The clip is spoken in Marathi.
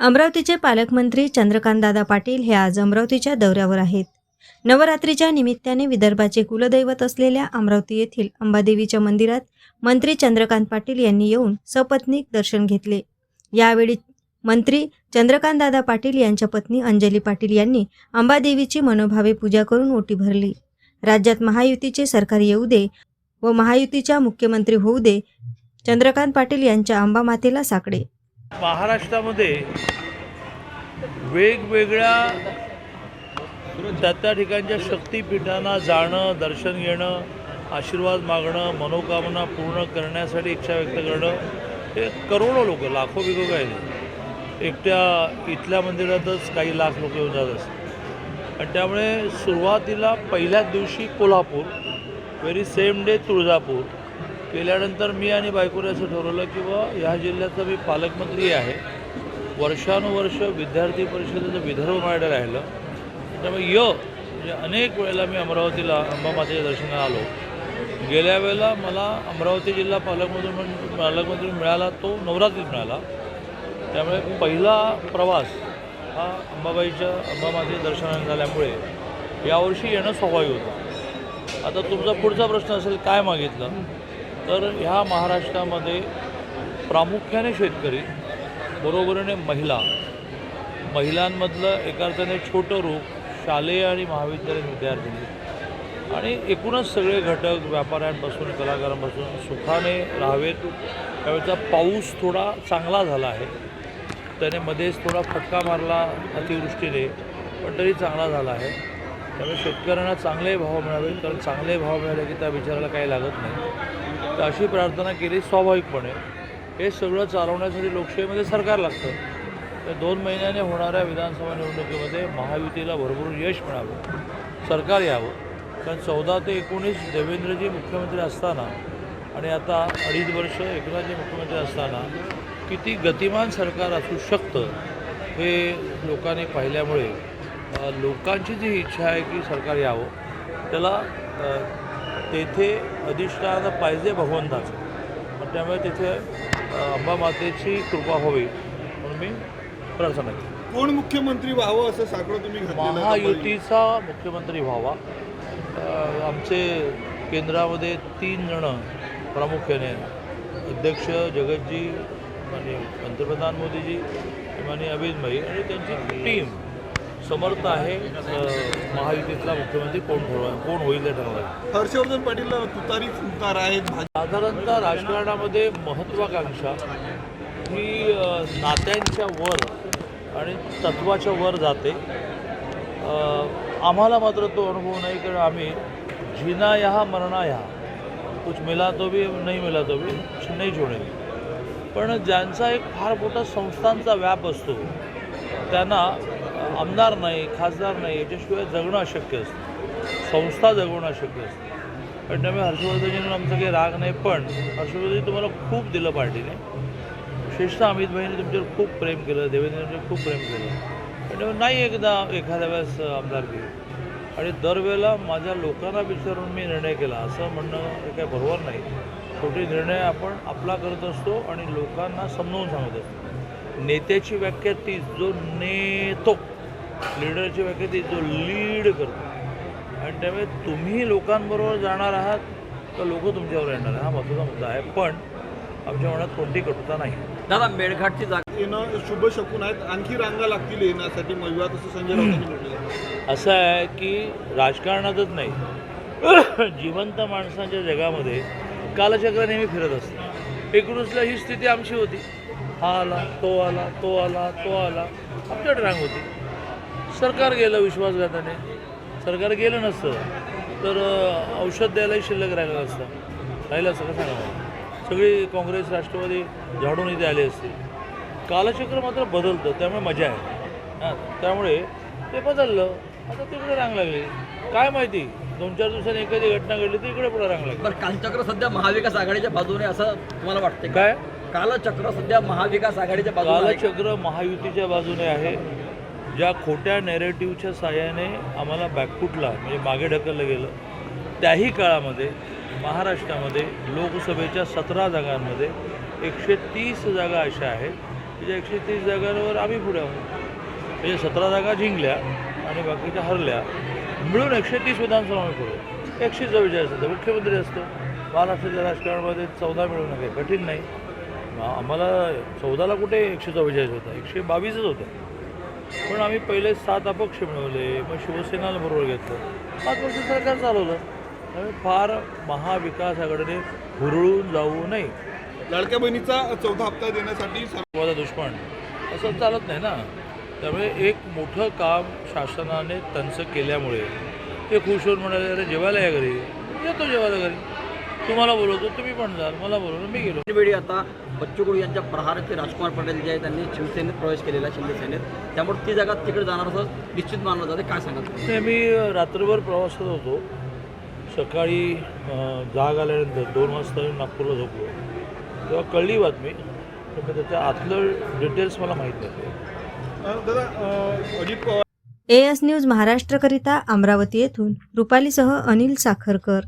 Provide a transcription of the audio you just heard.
अमरावतीचे पालकमंत्री चंद्रकांतदादा पाटील हे आज अमरावतीच्या दौऱ्यावर आहेत. नवरात्रीच्या निमित्ताने विदर्भाचे कुलदैवत असलेल्या अमरावती येथील अंबादेवीच्या मंदिरात मंत्री चंद्रकांत पाटील यांनी येऊन सपत्नीक दर्शन घेतले. यावेळी मंत्री चंद्रकांतदादा पाटील यांच्या पत्नी अंजली पाटील यांनी अंबादेवीची मनोभावे पूजा करून ओटी भरली. राज्यात महायुतीचे सरकार येऊ दे व महायुतीच्या मुख्यमंत्री होऊ दे चंद्रकांत पाटील यांच्या अंबामातेला साकडे. महाराष्ट्रामध्ये वेगवेगळ्या त्या त्या ठिकाणच्या शक्तिपीठांना जाणं दर्शन घेणं आशीर्वाद मागणं मनोकामना पूर्ण करण्यासाठी इच्छा व्यक्त करणं हे करोडो लोक लाखो बिघो काय एकट्या इथल्या मंदिरातच काही लाख लोक येऊन जात असतात. आणि त्यामुळे सुरुवातीला पहिल्याच दिवशी Kolhapur very same day Tuljapur केल्यानंतर मी आणि बायकोने असं ठरवलं की बा ह्या जिल्ह्याचा मी पालकमंत्री आहे. वर्षानुवर्ष विद्यार्थी परिषदेचं विदर्भ माझ्याकडे राहिलं. म्हणजे त्यामुळे य म्हणजे अनेक वेळेला मी अमरावतीला अंबामातेच्या दर्शनाला आलो. गेल्या वेळेला मला अमरावती जिल्हा पालकमंत्री म्हणून पालकमंत्री मिळाला तो नवरात्रीत मिळाला. त्यामुळे पहिला प्रवास हा अंबाबाईच्या अंबामातेच्या दर्शनाने झाल्यामुळे यावर्षी येणं स्वाभाविक होतं. आता तुमचा पुढचा प्रश्न असेल काय मागितलं? तर ह्या महाराष्ट्रामध्ये प्रामुख्याने शेतकरी बरोबरीने महिला महिलांमधलं एका अर्थाने छोटं रूप शालेय आणि महाविद्यालयीन विद्यार्थ्यांनी. आणि एकूणच सगळे घटक व्यापाऱ्यांपासून कलाकारांपासून सुखाने राहावेत. त्यावेळेचा पाऊस थोडा चांगला झाला आहे. त्याने मध्येच थोडा फटका मारला अतिवृष्टीने पण तरी चांगला झाला आहे. त्यामुळे शेतकऱ्यांना चांगले भाव मिळावे कारण चांगले भाव मिळाले की त्या विचाराला काही लागत नाही. तर अशी प्रार्थना केली स्वाभाविकपणे. हे सगळं चालवण्यासाठी लोकशाहीमध्ये सरकार लागतं. तर दोन महिन्याने होणाऱ्या विधानसभा निवडणुकीमध्ये महायुतीला भरभरून यश मिळावं. सरकार यावं. कारण चौदा ते एकोणीस देवेंद्रजी मुख्यमंत्री असताना आणि आता अडीच वर्ष एकनाथजी मुख्यमंत्री असताना किती गतिमान सरकार असू शकतं हे लोकांनी पाहिल्यामुळे लोकांची जी इच्छा आहे की सरकार यावं त्याला तेथे अधिष्ठान पाहिजे भगवंताचं. मग त्यामुळे तिथे अंबामातेची कृपा व्हावी. म्हणून मी प्रार्थना केली. कोण मुख्यमंत्री व्हावं असं साकडं तुम्ही? महायुतीचा मुख्यमंत्री व्हावा. आमचे केंद्रामध्ये तीन जणं प्रामुख्याने अध्यक्ष जगतजी आणि पंतप्रधान मोदीजी आणि अभिज भाई आणि त्यांची टीम. समर्थ आहे महायुतीतला मुख्यमंत्री कोण कोण होईल ते ठरवायचं. हर्षवर्धन पाटीलला तुतारी फुंकार आहेत साधारणतः राजकारणामध्ये महत्त्वाकांक्षा ही नात्यांच्या वर आणि तत्वाच्या वर जाते. आम्हाला मात्र तो अनुभव नाही कारण आम्ही जिना यहाँ मरणा यहाँ कुछ मिला तो भी नाही मिला तो भी कुछ नाही छोडेल पण ज्यांचा एक फार मोठा संस्थांचा व्याप असतो त्यांना आमदार नाही खासदार नाही याच्याशिवाय जगणं अशक्य असतं. संस्था जगवणं अशक्य असतं. पण त्यामुळे हर्षवर्धनजींना आमचा काही राग नाही पण हर्षवर्धनजी तुम्हाला खूप दिलं पार्टीने. विशेषतः अमित भाईने तुमच्यावर खूप प्रेम केलं देवेंद्रजींवर खूप प्रेम केलं. पण त्यामुळे नाही एकदा एखाद्या वेळेस आमदार आमदारकी आणि दरवेळेला माझ्या लोकांना विचारून मी निर्णय केला असं म्हणणं हे काही बरोबर नाही. छोटे निर्णय आपण आपला करत असतो आणि लोकांना समजावून सांगत असतो. नेत्याची व्याख्या तीच जो नेतो लीडरची व्याख्या तीच जो लीड करतो. आणि त्यामुळे तुम्ही लोकांबरोबर जाणार आहात तर लोक तुमच्यावर येणार आहे हा महत्त्वाचा मुद्दा आहे. पण आमच्या मनात कोणती कटुता नाही. दादा मेळघाटची जागा येणं शुभ शकून आहेत. आणखी रांगा लागतील येण्यासाठी. महिवात असं संजय. असं आहे की राजकारणातच नाही. जिवंत माणसांच्या जगामध्ये कालचक्र नेहमी फिरत असते. एकोणीसला ही स्थिती आमची होती. हा आला तो आला तो आला तो आला. आमच्याकडे रांग होती. सरकार गेलं विश्वासघाताने. सरकार गेलं नसतं तर औषध द्यायलाही शिल्लक राहिलं नसतं. राहिलं असं का सांगा सगळी काँग्रेस राष्ट्रवादी झाडून इथे आले असते कालचक्र मात्र बदलतं त्यामुळे मजा आहे. हां त्यामुळे ते बदललं आता तिकडे रांग लागली. काय माहिती दोन चार दिवसांनी एखादी घटना घडली तर इकडे पुढे रांग लागली. बरं कालचक्र सध्या महाविकास आघाडीच्या बाजूने असं तुम्हाला वाटते काय? कालचक्र सध्या महाविकास आघाडीच्या बाजूने आहे. कालचक्र महायुतीच्या बाजूने आहे. ज्या खोट्या नॅरेटिव्हच्या साह्याने आम्हाला बॅकफुटला म्हणजे मागे ढकललं गेलं त्याही काळामध्ये महाराष्ट्रामध्ये लोकसभेच्या सतरा जागांमध्ये एकशे तीस जागा अशा आहेत त्याच्या एकशे तीस जागांवर आम्ही पुढे आहोत. म्हणजे सतरा जागा जिंकल्या आणि बाकीच्या हरल्या मिळून एकशे तीस विधानसभा पुढे एकशे चव्वेचाळीस होतं मुख्यमंत्री असतो. महाराष्ट्राच्या राजकारणामध्ये चौदा मिळून काही कठीण नाही. आम्हाला चौदाला कुठे एकशे चव्वेचाळीस होता? एकशे बावीसच होतं पण आम्ही पहिले सात अपक्ष मिळवले. मग शिवसेनाला बरोबर घेतलं. पाच वर्ष सरकार चालवलं. त्यामुळे फार महाविकास आघाडीने हुरळून जाऊ नये. लाडक्या बहिणीचा चौथा हप्ता देण्यासाठी सर- माझा दुश्मन. असं चालत नाही ना. त्यामुळे एक मोठं काम शासनाने त्यांचं केल्यामुळे ते खुश होऊन म्हणाले अरे जेवायला या घरी. येतो जेवायला घरी. तुम्हाला बोलवतो तुम्ही पण जाल मला बोलवलं मी गेलो. वेळी आता बच्चू कडू यांच्या प्रहारचे राजकुमार पटेल जे आहे त्यांनी शिवसेनेत प्रवेश केलेला आहे, शिंदे सेनेत. त्यामुळे ती जागा तिकडे जाणार असं निश्चित मानलं जाते. काय सांगा तुम्ही? नाही मी रात्रभर प्रवासात होतो. सकाळी जाग आल्यानंतर दोन वाजता येऊन नागपूरला झोपलो. तेव्हा कळली बातमी पण त्याच्या आतलं डिटेल्स मला माहीत नाही एएस न्यूज महाराष्ट्रकरिता अमरावती येथून. रुपालीसह अनिल साखरकर.